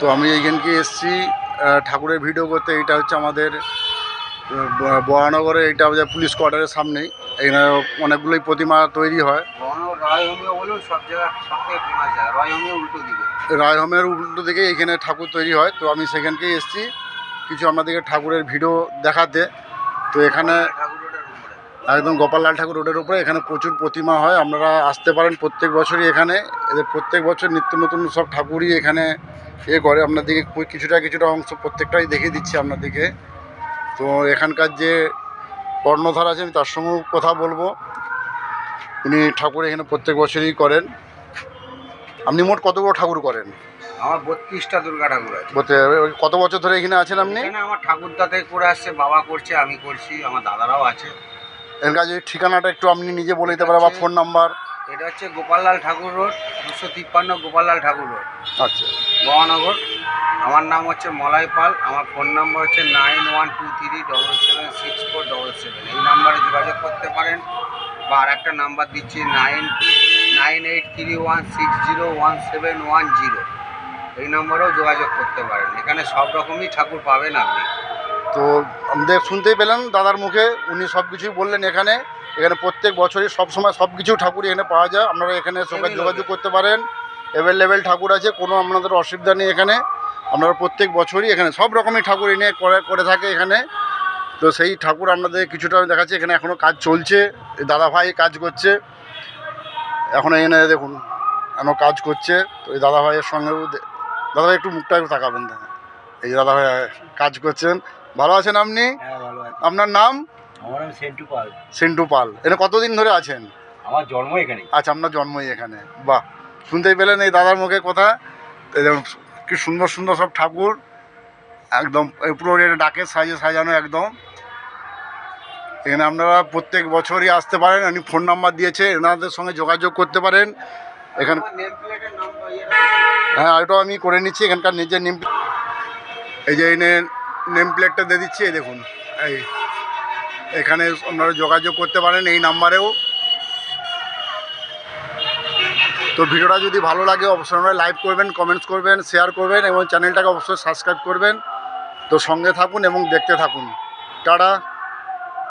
তো আমি এইখানকে এসেছি ঠাকুরের ভিডিও করতে। এটা হচ্ছে আমাদের ব- বরানগরে এটা আমাদের পুলিশ কোয়ার্টারের সামনেই। এখানে অনেকগুলোই প্রতিমা তৈরি হয়। রায়হমের উল্টো দিকে। এখানে ঠাকুর তৈরি হয়। তো আমি সেখানকেই এসেছি। কিছু আপনাদেরকে ঠাকুরের ভিডিও দেখাতে। তো এখানে একদম গোপাললাল ঠাকুর রোডের উপরে এখানে প্রচুর প্রতিমা হয়। আপনারা আসতে পারেন প্রত্যেক বছরই এখানে। এদের প্রত্যেক বছর নিত্য নতুন সব ঠাকুরই এখানে এ করে। আপনাদেরকে কিছুটা কিছুটা অংশ প্রত্যেকটাই দেখিয়ে দিচ্ছি আপনাদেরকে। তো এখানকার যে কর্ণধার আছে আমি তার সঙ্গেও কথা বলব। উনি ঠাকুর এখানে প্রত্যেক বছরই করেন। আপনি মোট কতগুলো ঠাকুর করেন? আমার বত্রিশটা দুর্গা ঠাকুর আছে। কত বছর ধরে এখানে আছেন আপনি? আমার ঠাকুরদা থেকে করে আসছে বাবা করছে আমি করছি আমার দাদারাও আছে। এখানকার কাছে ঠিকানাটা একটু আপনি নিজে বলে দিতে পারেন বা ফোন নাম্বার এটা হচ্ছে গোপাললাল ঠাকুর রোড দুশো তিপ্পান্ন গোপাললাল ঠাকুর রোড। আচ্ছা। মহানগর। আমার নাম হচ্ছে মলাই পাল। আমার ফোন নাম্বার হচ্ছে nine one two three double seven six four double seven এই নাম্বারে যোগাযোগ করতে পারেন বা আর একটা নাম্বার দিচ্ছি nine nine eight three one six zero one seven one zero এই নম্বরেও যোগাযোগ করতে পারেন। এখানে সব রকমই ঠাকুর পাবেন আপনি। তো আমাদের শুনতেই পেলেন দাদার মুখে উনি সব কিছুই বললেন এখানে। এখানে প্রত্যেক বছরই সব সময় সব কিছু ঠাকুর এখানে পাওয়া যায়। আপনারা এখানে সঙ্গে যোগাযোগ করতে পারেন। অ্যাভেলেবেল ঠাকুর আছে কোনো আপনাদের অসুবিধা নেই এখানে। আপনারা প্রত্যেক বছরই এখানে সব রকমের ঠাকুর এনে করে করে থাকে এখানে। তো সেই ঠাকুর আপনাদের কিছুটা আমি দেখাচ্ছি এখানে এখনও কাজ চলছে। এই দাদা ভাই কাজ করছে। এখন এখানে দেখুন এখনও কাজ করছে। তো এই দাদা ভাইয়ের সঙ্গেও দাদা ভাই একটু মুখটা একটু তাকাবেন এই দাদা ভাই কাজ করছেন। ভালো আছেন আপনি? হ্যাঁ আপনার নাম? আমার নাম সেন্টু পাল। সিন্টু পাল। এটা কতদিন ধরে আছেন? আমার জন্ম এখানে। আচ্ছা আপনার জন্মই এখানে। বাহ শুনতেই পেলেন এই দাদার মুখে কথা। কি সুন্দর সুন্দর সব ঠাকুর। একদম পুরো এটা ডাকের সাইজে সাজানো একদম। এখানে আপনারা প্রত্যেক বছরই আসতে পারেন। উনি ফোন নাম্বার দিয়েছে এনাদের সঙ্গে যোগাযোগ করতে পারেন। এখানে প্লেটের হ্যাঁ ওটাও আমি করে নিচ্ছি। এখানকার নিজের নেম এই যে এই নেম প্লেটটা দিয়ে দিচ্ছি, এই দেখুন। এই, এখানে আপনারা যোগাযোগ করতে পারেন এই নাম্বারেও। তো ভিডিওটা যদি ভালো লাগে, অবশ্যই আপনারা লাইক করবেন কমেন্টস করবেন শেয়ার করবেন, এবং চ্যানেলটাকে অবশ্যই সাবস্ক্রাইব করবেন। তো সঙ্গে থাকুন এবং দেখতে থাকুন। টাটা।